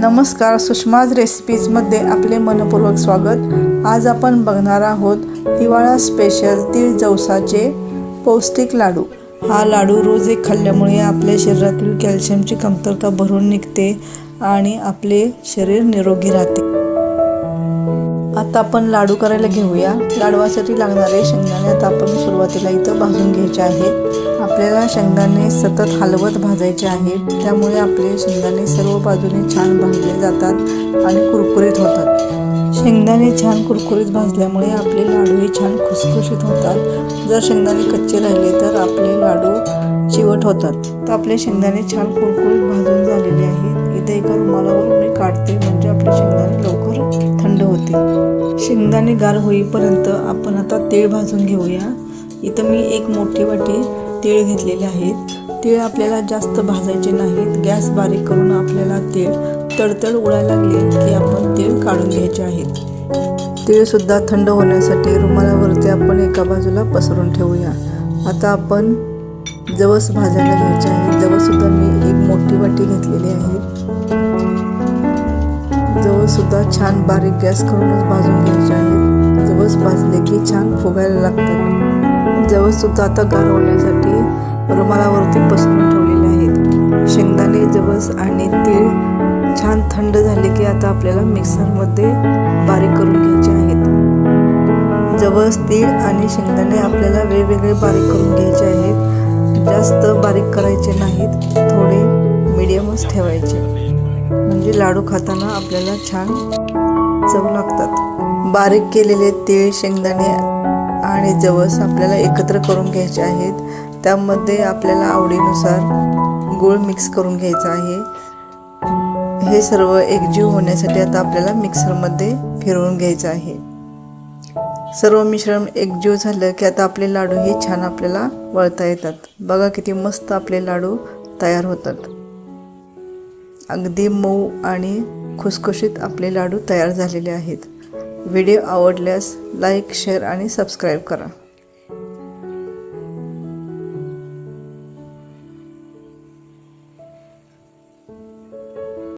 नमस्कार सुषमाज रेसिपीजमध्ये आपले मनपूर्वक स्वागत. आज आपण बघणार आहोत हिवाळा स्पेशल तीळ जवसाचे पौष्टिक लाडू. हा लाडू रोज एक खाल्ल्यामुळे आपल्या शरीरातील कॅल्शियमची कमतरता भरून निघते आणि आपले शरीर निरोगी राहते. आता आपण लाडू करायला घेऊया. लाडवासाठी लागणारे शेंगदाणे. आता आपण सुरुवातीला इथं भाजून घ्यायचे आहेत. आपल्याला शेंगदाणे सतत हलवत भाजायचे आहेत. त्यामुळे आपले शेंगदाणे सर्व बाजूने छान भाजले जातात आणि कुरकुरीत होतात. शेंगदाणे छान कुरकुरीत भाजल्यामुळे आपले लाडूही छान खुसखुशीत होतात. जर शेंगदाणे कच्चे राहिले तर आपले लाडू चिवट होतात. तर आपले शेंगदाणे छान कुरकुरीत भाजून झालेले आहेत. इथे एका रुमालावर मी काढते. म्हणजे आपले शेंगदाणे लवकर होते. शेंगदाणे गार होईपर्यंत आपण आता तेळ भाजून घेऊया. इथं मी एक मोठी वाटी तीळ घेतलेले आहेत. तीळ आपल्याला जास्त भाजायचे नाहीत. गॅस बारीक करून आपल्याला तीळ तडतड उडायला लागले की आपण तीळ काढून घ्यायचे आहेत. तीळसुद्धा थंड होण्यासाठी रुमालावरती आपण एका बाजूला पसरून ठेवूया. आता आपण जवस भाजायला घ्यायचे आहे. जवससुद्धा मी एक मोठी वाटी घेतलेली आहे. सुद्धा छान बारीक गॅस करूनच भाजून घ्यायचे आहे. जवस भाजले की छान फुगायला लागतात जवससुद्धा आता गारवण्यासाठी रुमालावरती पसरून ठेवलेले आहेत. शेंगदाणे जवस आणि तीळ छान थंड झाले की आता आपल्याला मिक्सरमध्ये बारीक करून घ्यायचे आहेत. जवस तीळ आणि शेंगदाणे आपल्याला वेगवेगळे बारीक करून घ्यायचे आहेत. जास्त बारीक करायचे नाहीत. थोडे मिडियमच ठेवायचे. म्हणजे लाडू खाताना आपल्याला छान चव लागतात. बारीक केलेले तीळ शेंगदाणे आणि जवस आपल्याला एकत्र करून घ्यायचे आहेत. त्यामध्ये आपल्याला आवडीनुसार गूळ मिक्स करून घ्यायचा आहे. हे सर्व एकजीव होण्यासाठी आता आपल्याला मिक्सरमध्ये फिरवून घ्यायचं आहे. सर्व मिश्रण एकजीव झालं की आता आपले लाडू हे छान आपल्याला वळता येतात. बघा किती मस्त आपले लाडू तयार होतात. अगदी मऊ आणि खुसखुशीत आपले लाडू तयार झालेले आहेत. व्हिडिओ आवडल्यास लाईक शेअर आणि सबस्क्राईब करा.